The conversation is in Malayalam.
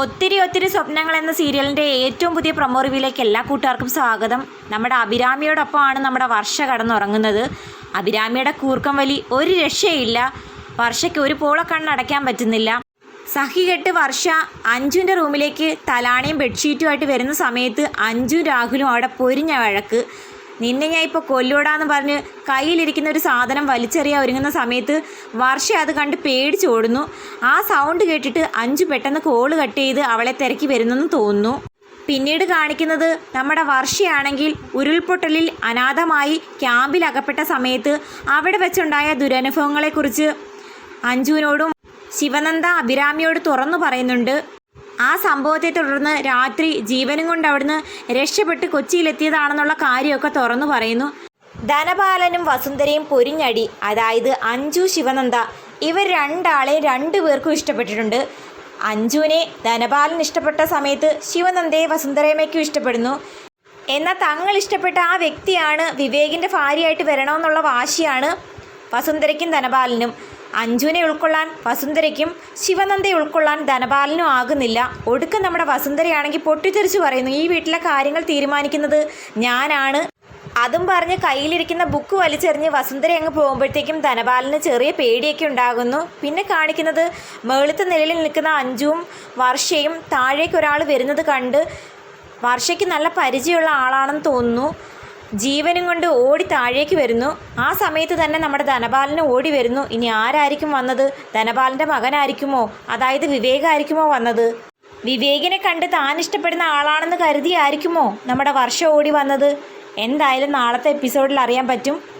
ഒത്തിരി ഒത്തിരി സ്വപ്നങ്ങൾ എന്ന സീരിയലിന്റെ ഏറ്റവും പുതിയ പ്രൊമോ റിവ്യൂയിലേക്ക് എല്ലാ കൂട്ടുകാർക്കും സ്വാഗതം. നമ്മുടെ അഭിരാമിയോടൊപ്പമാണ് നമ്മുടെ വർഷ കടന്നുറങ്ങുന്നത്. അഭിരാമിയുടെ കൂർക്കം വലി ഒരു രക്ഷയില്ല. വർഷയ്ക്ക് ഒരു പോള കണ്ണടയ്ക്കാൻ പറ്റുന്നില്ല. സഹി കെട്ട് വർഷ അഞ്ജുവിന്റെ റൂമിലേക്ക് തലാണയും ബെഡ്ഷീറ്റുമായിട്ട് വരുന്ന സമയത്ത് അഞ്ജു രാഹുലും അവിടെ പൊരിഞ്ഞ വഴക്ക്. നിന്നെ ഞാൻ ഇപ്പോൾ കൊല്ലൂടാന്ന് പറഞ്ഞ് കയ്യിലിരിക്കുന്ന ഒരു സാധനം വലിച്ചെറിയാൻ ഒരുങ്ങുന്ന സമയത്ത് വർഷ അത് കണ്ട് പേടിച്ചോടുന്നു ആ സൗണ്ട് കേട്ടിട്ട് അഞ്ചു പെട്ടെന്ന് കോൾ കട്ട് ചെയ്ത് അവളെ തിരക്കി വരുന്നെന്ന് തോന്നുന്നു. പിന്നീട് കാണിക്കുന്നത് നമ്മുടെ വർഷയാണെങ്കിൽ ഉരുൾപൊട്ടലിൽ അനാഥമായി ക്യാമ്പിൽ അകപ്പെട്ട സമയത്ത് അവിടെ വെച്ചുണ്ടായ ദുരനുഭവങ്ങളെക്കുറിച്ച് അഞ്ജുവിനോടും ശിവനന്ദ അഭിരാമിയോട് തുറന്നു പറയുന്നുണ്ട്. ആ സംഭവത്തെ തുടർന്ന് രാത്രി ജീവനും കൊണ്ട് അവിടുന്ന് രക്ഷപ്പെട്ട് കൊച്ചിയിലെത്തിയതാണെന്നുള്ള കാര്യമൊക്കെ തുറന്നു പറയുന്നു. ധനപാലനും വസുന്ധരയും പൊരിഞ്ഞടി. അതായത് അഞ്ചു ശിവനന്ദ ഇവർ രണ്ടാളെ രണ്ടു പേർക്കും ഇഷ്ടപ്പെട്ടിട്ടുണ്ട്. അഞ്ജുവിനെ ധനപാലൻ ഇഷ്ടപ്പെട്ട സമയത്ത് ശിവനന്ദയെ വസുന്ധരയമ്മയ്ക്കും ഇഷ്ടപ്പെടുന്നു. എന്നാൽ തങ്ങൾ ഇഷ്ടപ്പെട്ട ആ വ്യക്തിയാണ് വിവേകിന്റെ ഭാര്യയായിട്ട് വരണമെന്നുള്ള വാശിയാണ് വസുന്ധരയ്ക്കും ധനപാലനും. അഞ്ജുവിനെ ഉൾക്കൊള്ളാൻ വസുന്ധരയ്ക്കും ശിവനന്ദയെ ഉൾക്കൊള്ളാൻ ധനപാലനും ആകുന്നില്ല. ഒടുക്കം നമ്മുടെ വസുന്ധരയാണെങ്കിൽ പൊട്ടിത്തെറിച്ച് പറയുന്നു ഈ വീട്ടിലെ കാര്യങ്ങൾ തീരുമാനിക്കുന്നത് ഞാനാണ്. അതും പറഞ്ഞ് കയ്യിലിരിക്കുന്ന ബുക്ക് വലിച്ചെറിഞ്ഞ് വസുന്ധര അങ്ങ് പോകുമ്പോഴത്തേക്കും ധനപാലിന് ചെറിയ പേടിയൊക്കെ ഉണ്ടാകുന്നു. പിന്നെ കാണിക്കുന്നത് മേളത്തെ നിലയിൽ നിൽക്കുന്ന അഞ്ചും വർഷയും താഴേക്ക് ഒരാൾ വരുന്നത് കണ്ട് വർഷയ്ക്ക് നല്ല പരിചയമുള്ള ആളാണെന്ന് തോന്നുന്നു. ജീവനും കൊണ്ട് ഓടി താഴേക്ക് വരുന്നു. ആ സമയത്ത് തന്നെ നമ്മുടെ ധനപാലന് ഓടി വരുന്നു. ഇനി ആരായിരിക്കും വന്നത്? ധനപാലന്റെ മകനായിരിക്കുമോ? അതായത് വിവേകായിരിക്കുമോ വന്നത്? വിവേകിനെ കണ്ട് താൻ ഇഷ്ടപ്പെടുന്ന ആളാണെന്ന് കരുതിയായിരിക്കുമോ നമ്മുടെ വർഷം ഓടി വന്നത്? എന്തായാലും നാളത്തെ എപ്പിസോഡിൽ അറിയാൻ പറ്റും.